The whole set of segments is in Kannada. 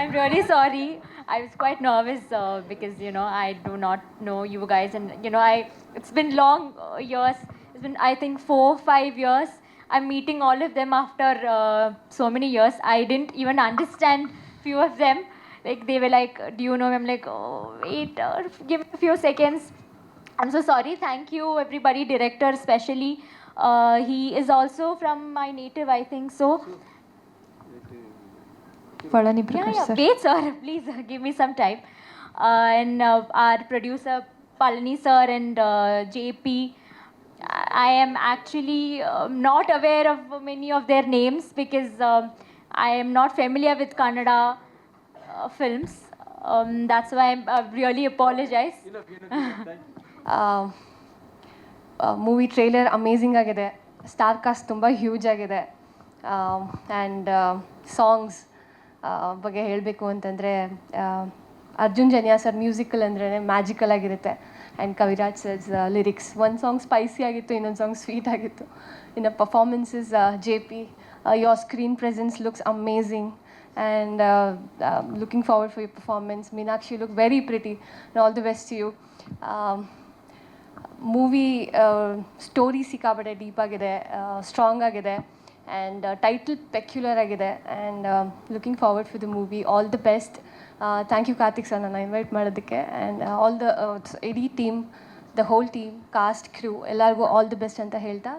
I'm really sorry. I was quite nervous uh, because you know I do not know you guys, and you know I. It's been long uh, years. It's been I think four, five years. I'm meeting all of them after uh, so many years. I didn't even understand few of them. Like they were like, "Do you know?" me?" I'm like, "Oh, wait, uh, give me a few seconds." I'm so sorry. Thank you, everybody, director especially. Uh, he is also from my native, I think so. Palani Yeah, Prakash yeah. sir. Wait, sir. Please uh, give me some time. Uh, and uh, our producer Palani sir and uh, JP. I am actually uh, not aware of many of their names because um, I am not familiar with Kannada uh, films. Um, that's why I uh, really apologize. Movie trailer amazing ಆಗಿದೆ ಸ್ಟಾರ್ ಕಾಸ್ಟ್ ತುಂಬ ಹ್ಯೂಜ್ ಆಗಿದೆ ಆ್ಯಂಡ್ ಸಾಂಗ್ಸ್ ಬಗ್ಗೆ ಹೇಳಬೇಕು ಅಂತಂದರೆ ಅರ್ಜುನ್ ಜನ್ಯಾ ಸರ್ ಮ್ಯೂಸಿಕಲ್ ಅಂದ್ರೆ ಮ್ಯಾಜಿಕಲ್ ಆಗಿರುತ್ತೆ. ಆ್ಯಂಡ್ ಕವಿರಾಜ್ ಸರ್ಸ್ ಲಿರಿಕ್ಸ್ ಒಂದು ಸಾಂಗ್ ಸ್ಪೈಸಿ ಆಗಿತ್ತು, ಇನ್ನೊಂದು ಸಾಂಗ್ ಸ್ವೀಟ್ ಆಗಿತ್ತು. ಇನ್ನು performances J P your screen presence looks amazing and looking forward for you performance Meenakshi look very pretty all the best you movie story ಸಿಕ್ಕಾಪಟ್ಟೆ ಡೀಪ್ ಆಗಿದೆ ಸ್ಟ್ರಾಂಗ್ ಆಗಿದೆ. ಆ್ಯಂಡ್ ಟೈಟಲ್ ಪೆಕ್ಯುಲರ್ ಆಗಿದೆ. And looking forward for the movie all the best thank you Karthik sir ನನ್ನ ಇನ್ವೈಟ್ ಮಾಡೋದಕ್ಕೆ. ಆ್ಯಂಡ್ ಆಲ್ ದ ಇಡೀ team the whole team cast crew ಎಲ್ಲರಿಗೂ ಆಲ್ ದ ಬೆಸ್ಟ್ ಅಂತ ಹೇಳ್ತಾ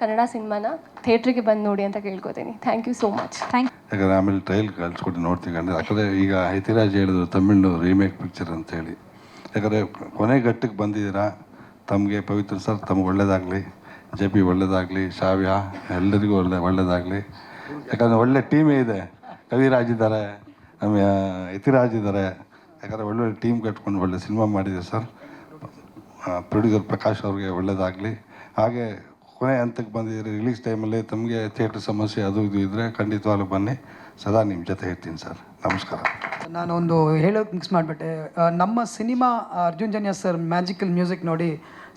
ಕನ್ನಡ ಸಿನಿಮಾನ ಥಿಯೇಟ್ರಿಗೆ ಬಂದು ನೋಡಿ ಅಂತ ಕೇಳ್ಕೊತೀನಿ. Thank you so much thank ಯಾಕಂದರೆ ಆಮೇಲೆ ಟ್ರೈಲ್ ಕಳಿಸ್ಕೊಟ್ಟು ನೋಡ್ತೀವಿ ಅಂದರೆ ಯಾಕಂದರೆ ಈಗ ಐತಿರಾಜ್ ಹೇಳಿದ್ರು ತಮಿಳು ರೀಮೇಕ್ ಪಿಕ್ಚರ್ ಅಂತೇಳಿ ಯಾಕಂದರೆ ಕೊನೆ ಘಟ್ಟಕ್ಕೆ ಬಂದಿದ್ದೀರಾ ತಮಗೆ ಪವಿತ್ರ ಸರ್ ತಮ್ಗೆ ಒಳ್ಳೇದಾಗಲಿ. ಜೆ ಪಿ ಒಳ್ಳೆಯದಾಗಲಿ ಶಾವ್ಯ ಎಲ್ಲರಿಗೂ ಒಳ್ಳೆ ಒಳ್ಳೆಯದಾಗಲಿ ಯಾಕಂದರೆ ಒಳ್ಳೆ ಟೀಮೇ ಇದೆ. ಕವಿರಾಜ್ ಇದ್ದಾರೆ, ಆಮೇಲೆ ಯತಿರಾಜ್ ಇದ್ದಾರೆ. ಯಾಕಂದರೆ ಒಳ್ಳೊಳ್ಳೆ ಟೀಮ್ ಕಟ್ಕೊಂಡು ಒಳ್ಳೆ ಸಿನಿಮಾ ಮಾಡಿದೆ ಸರ್ ಪ್ರೊಡ್ಯೂಸರ್ ಪ್ರಕಾಶ್ ಅವ್ರಿಗೆ ಒಳ್ಳೆಯದಾಗಲಿ ಹಾಗೆ ಕೊನೆ ಹಂತಕ್ಕೆ ಬಂದಿದ್ದೀರಿ ರಿಲೀಸ್ ಟೈಮಲ್ಲಿ ತಮಗೆ ಥಿಯೇಟ್ರ್ ಸಮಸ್ಯೆ ಅದು ಇದು ಇದ್ದರೆ ಖಂಡಿತವಾಗ್ಲೂ ಬನ್ನಿ. ಸದಾ ನಿಮ್ಮ ಜೊತೆ ಇರ್ತೀನಿ ಸರ್ ನಮಸ್ಕಾರ. ನಾನೊಂದು ಹೇಳೋಕೆ ಮಿಕ್ಸ್ ಮಾಡಿಬಿಟ್ಟೆ. ನಮ್ಮ cinema Arjun Janya sir magical music ನೋಡಿ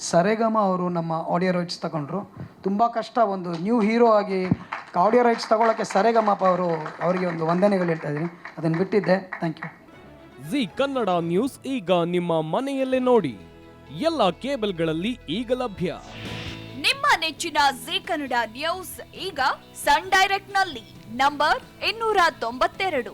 ಸರೇಗಮ ಅವರು ನಮ್ಮ ಆಡಿಯೋ ರೈಟ್ಸ್ ತಗೊಂಡ್ರು. ತುಂಬ ಕಷ್ಟ ಒಂದು ನ್ಯೂ ಹೀರೋ ಆಗಿ ಆಡಿಯೋ ರೈಟ್ಸ್ ತಗೊಳ್ಳೋಕ್ಕೆ ಸರೇಗಮಪ್ಪ ಅವರು ಅವರಿಗೆ ಒಂದು ವಂದನೆಗಳು ಹೇಳ್ತಾ ಇದ್ದೀನಿ. ಅದನ್ನು ಬಿಟ್ಟಿದ್ದೆ. Thank you Zee Kannada News ಈಗ ನಿಮ್ಮ ಮನೆಯಲ್ಲೇ ನೋಡಿ. ಎಲ್ಲ ಕೇಬಲ್ಗಳಲ್ಲಿ ಈಗ ಲಭ್ಯ. ನಿಮ್ಮ ನೆಚ್ಚಿನ ಜಿ ಕನ್ನಡ ನ್ಯೂಸ್ ಈಗ ಸನ್ ಡೈರೆಕ್ಟ್ನಲ್ಲಿ ನಂಬರ್ ಇನ್ನೂರ ತೊಂಬತ್ತೆರಡು.